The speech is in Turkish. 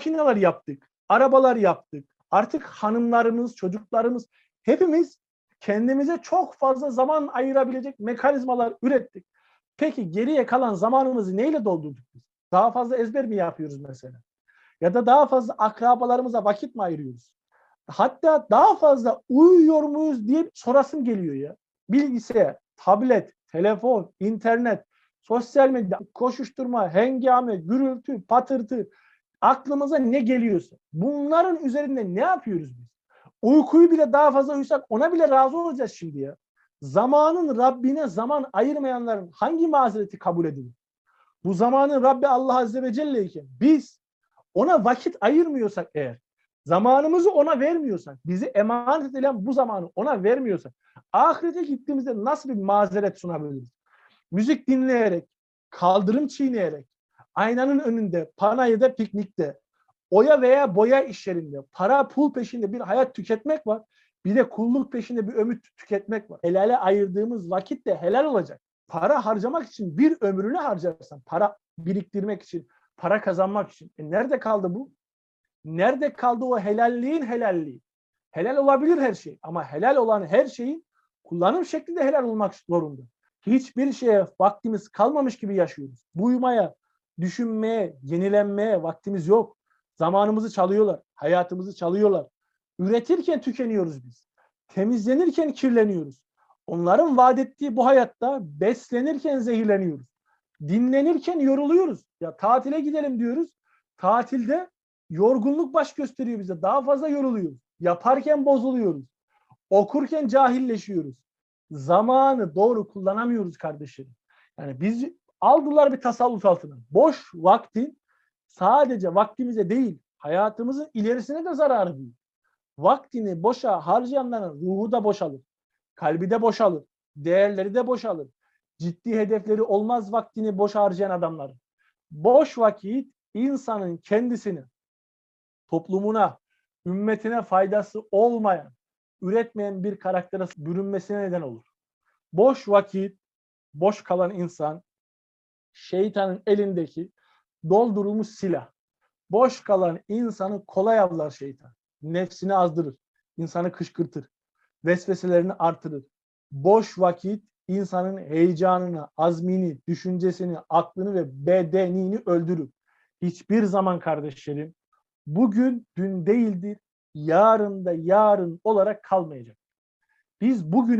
makineler yaptık, arabalar yaptık. Artık hanımlarımız, çocuklarımız hepimiz kendimize çok fazla zaman ayırabilecek mekanizmalar ürettik. Peki geriye kalan zamanımızı neyle doldurduk biz? Daha fazla ezber mi yapıyoruz mesela? Ya da daha fazla akrabalarımıza vakit mi ayırıyoruz? Hatta daha fazla uyuyor muyuz diye sorasım geliyor ya. Bilgisayar, tablet, telefon, internet, sosyal medya, koşuşturma, hengame, gürültü, patırtı, aklımıza ne geliyorsa bunların üzerinde ne yapıyoruz biz? Uykuyu bile daha fazla uyusak ona bile razı olacağız şimdi ya. Zamanın Rabbine zaman ayırmayanların hangi mazereti kabul edilir? Bu zamanın Rabbi Allah Azze ve Celle iken biz ona vakit ayırmıyorsak eğer, zamanımızı ona vermiyorsak, bizi emanet edilen bu zamanı ona vermiyorsak, ahirete gittiğimizde nasıl bir mazeret sunabiliriz? Müzik dinleyerek, kaldırım çiğneyerek, aynanın önünde, panayırda, piknikte, oya veya boya işlerinde, para pul peşinde bir hayat tüketmek var. Bir de kulluk peşinde bir ömür tüketmek var. Helale ayırdığımız vakit de helal olacak. Para harcamak için bir ömrünü harcarsan, para biriktirmek için, para kazanmak için. E nerede kaldı bu? Nerede kaldı o helalliğin helalliği? Helal olabilir her şey ama helal olan her şeyin kullanım şeklinde helal olmak zorunda. Hiçbir şeye vaktimiz kalmamış gibi yaşıyoruz. Buymaya, düşünmeye, yenilenmeye vaktimiz yok. Zamanımızı çalıyorlar, hayatımızı çalıyorlar. Üretirken tükeniyoruz biz. Temizlenirken kirleniyoruz. Onların vaat ettiği bu hayatta beslenirken zehirleniyoruz. Dinlenirken yoruluyoruz. Ya tatile gidelim diyoruz. Tatilde yorgunluk baş gösteriyor bize. Daha fazla yoruluyoruz. Yaparken bozuluyoruz. Okurken cahilleşiyoruz. Zamanı doğru kullanamıyoruz kardeşlerim. Yani biz aldılar bir tasallut altına. Boş vaktin sadece vaktimize değil, hayatımızın ilerisine de zararı büyük. Vaktini boşa harcayanların ruhu da boşalır. Kalbi de boşalır. Değerleri de boşalır. Ciddi hedefleri olmaz vaktini boş harcayan adamlar. Boş vakit insanın kendisini, toplumuna, ümmetine faydası olmayan, üretmeyen bir karaktere bürünmesine neden olur. Boş vakit, boş kalan insan, şeytanın elindeki doldurulmuş silah. Boş kalan insanı kolay avlar şeytan. Nefsini azdırır. insanı kışkırtır. Vesveselerini artırır. Boş vakit insanın heyecanını, azmini, düşüncesini, aklını ve bedenini öldürür. Hiçbir zaman kardeşlerim bugün dün değildir, yarın da yarın olarak kalmayacak. Biz bugün